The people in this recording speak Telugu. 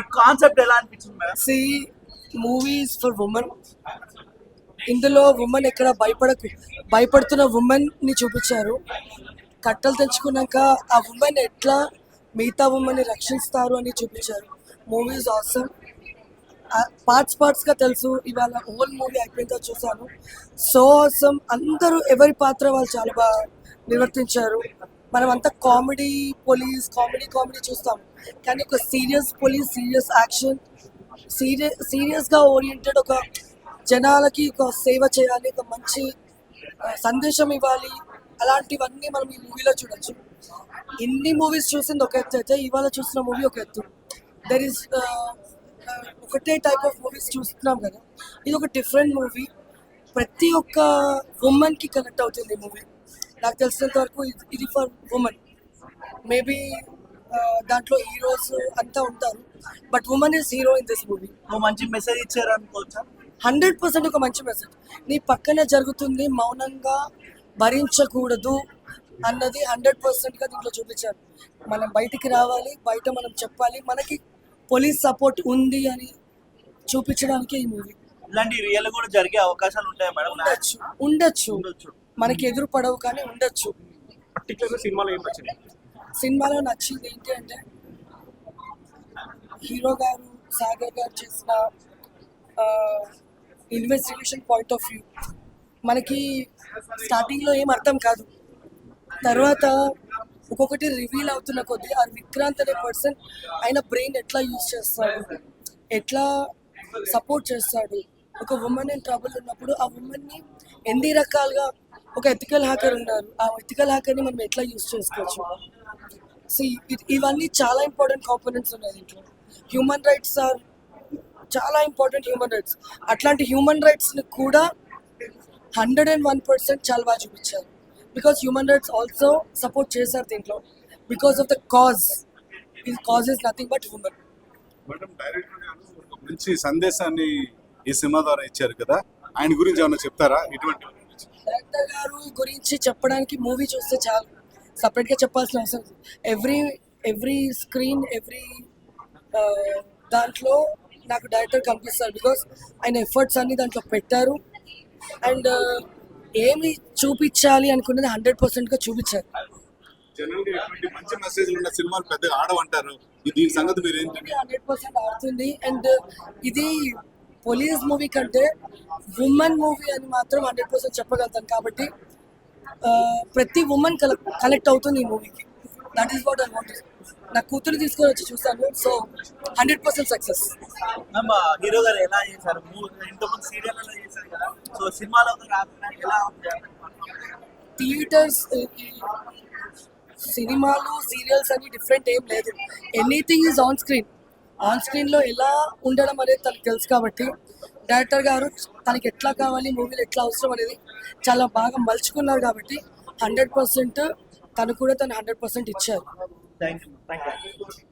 ఈ కాన్సెప్ట్ ఎలా అనిపించింది madam? See movies for women ఇందులో ఉమెన్ ఎక్కడ భయపడకు భయపడుతున్న ఉమెన్ని చూపించారు. కట్టలు తెచ్చుకున్నాక ఆ ఉమెన్ ఎట్లా మిగతా ఉమెన్ని రక్షిస్తారు అని చూపించారు. మూవీస్ ఆసమ్ పార్ట్స్ పార్ట్స్గా తెలుసు. ఇవాళ హోల్ మూవీ అయిపోయిందో చూసాను సో ఆసమ్ అందరూ ఎవరి పాత్ర వాళ్ళు చాలా బాగా నిర్వర్తించారు. మనం అంతా కామెడీ పోలీస్ కామెడీ కామెడీ చూస్తాం. కానీ ఒక serious police serious action serious సీరియస్గా ఓరియంటెడ్ ఒక జనాలకి ఒక సేవ చేయాలి ఒక మంచి సందేశం ఇవ్వాలి. అలాంటివన్నీ మనం ఈ మూవీలో చూడొచ్చు. ఇన్ని మూవీస్ చూసింది ఒక ఎత్తు అయితే ఇవాళ చూసిన మూవీ ఒక ఎత్తు. దర్ ఇస్ ఒకటే టైప్ ఆఫ్ మూవీస్ చూస్తున్నాం కదా. ఇది ఒక డిఫరెంట్ మూవీ ప్రతి ఒక్క ఉమెన్కి కనెక్ట్ అవుతుంది ఈ మూవీ నాకు తెలిసినంత వరకు ఇది- ఫర్ ఉమెన్ మేబీ దాంట్లో హీరోస్ అంతా ఉంటారు. But women is hero in this movie మంచి మెసేజ్ ఇచ్చారు అనుకోవచ్చా? హండ్రెడ్ పర్సెంట్ ఒక మంచి మెసేజ్ నీ పక్కనే జరుగుతుంది మౌనంగా భరించకూడదు అన్నది హండ్రెడ్ పర్సెంట్గా దీంట్లో చూపించారు. మనం బయటికి రావాలి బయట మనం చెప్పాలి మనకి పోలీస్ సపోర్ట్ ఉంది అని చూపించడానికి ఈ మూవీ ఇలాంటి రియల్ కూడా జరిగే అవకాశాలు ఉంటాయి మేడం? ఉండొచ్చు. ఉండొచ్చు. ఉండొచ్చు. మనకి ఎదురు పడవు కానీ ఉండొచ్చు. సినిమాలో ఏం నచ్చింది? సినిమాలో నచ్చింది ఏంటి అంటే హీరో గారు సాగర్ గారు చేసిన ఇన్వెస్టిగేషన్ పాయింట్ ఆఫ్ వ్యూ. మనకి స్టార్టింగ్లో ఏం అర్థం కాదు. తర్వాత ఒక్కొక్కటి రివీల్ అవుతున్న కొద్దీ ఆ విక్రాంత్ అనే పర్సన్ ఆయన బ్రెయిన్ ఎట్లా యూజ్ చేస్తాడు? ఎట్లా సపోర్ట్ చేస్తాడు? ఒక ఉమెన్ ఇన్ ట్రబుల్ ఉన్నప్పుడు ఆ ఉమెన్ని ఎన్ని రకాలుగా ఒక ఎథికల్ హ్యాకర్ ఉన్నారు. ఆ ఎథికల్ హ్యాకర్ని మనం ఎట్లా యూస్ చేసుకోవచ్చు? సో ఇవన్నీ చాలా ఇంపార్టెంట్ కాంపోనెంట్స్ ఉన్నాయి దీంట్లో. హ్యూమన్ రైట్స్ ఆర్ చాలా ఇంపార్టెంట్ హ్యూమన్ రైట్స్ అట్లాంటి హ్యూమన్ రైట్స్ని కూడా హండ్రెడ్ అండ్ వన్ పర్సెంట్ చాలా బాగా చూపించారు. Because human rights also support చేశారు దీంట్లో. బికాస్ ఆఫ్ ద కాజ్ ఈ cause is nothing but human మంచి సందేశాన్ని ఈ సినిమా ద్వారా ఇచ్చారు కదా. ఆయన గురించి ఏమైనా చెప్తారా? ఇటువంటి డైరెక్టర్ గారు గురించి చెప్పడానికి మూవీ చూస్తే చాలు. సపరేట్గా చెప్పాల్సిన అవసరం ఎవ్రీ ఎవ్రీ స్క్రీన్ ఎవ్రీ దాంట్లో నాకు డైరెక్టర్ కనిపిస్తారు బికాస్ ఆయన ఎఫర్ట్స్ అన్ని దాంట్లో పెట్టారు. అండ్ ఏమి చూపించాలి అనుకున్నది హండ్రెడ్ పర్సెంట్గా చూపించారు. జనరల్గా ఇటువంటి మంచి మెసేజ్లు ఉన్న సినిమాలు పెద్దగా ఆడవంటారు. దీని సంగతి మీరు ఏంటంటే హండ్రెడ్ పర్సెంట్ ఆడుతుంది. అండ్ ఇది పోలీస్ మూవీ కంటే ఉమెన్ మూవీ అని మాత్రం హండ్రెడ్ పర్సెంట్ చెప్పగలుగుతాను కాబట్టి ప్రతి ఉమెన్ కనెక్ట్ అవుతుంది ఈ మూవీకి. That is what I want నా కూతురు తీసుకొని వచ్చి చూసాను so hundred percent success hero గారు ఎలా చేశారు? ఇంతకుముందు చేశారు కదా. సో సినిమాలో ఎలా థియేటర్స్ సినిమాలు సీరియల్స్ అని డిఫరెంట్ ఏం లేదు. Anything is on screen on స్క్రీన్లో ఎలా ఉండడం అనేది తనకు తెలుసు కాబట్టి డైరెక్టర్ గారు తనకి ఎట్లా కావాలి మూవీలు ఎట్లా అవసరం అనేది చాలా బాగా మలుచుకున్నారు కాబట్టి హండ్రెడ్ పర్సెంట్ తను కూడా తను హండ్రెడ్ పర్సెంట్ ఇచ్చారు. Thank you thank you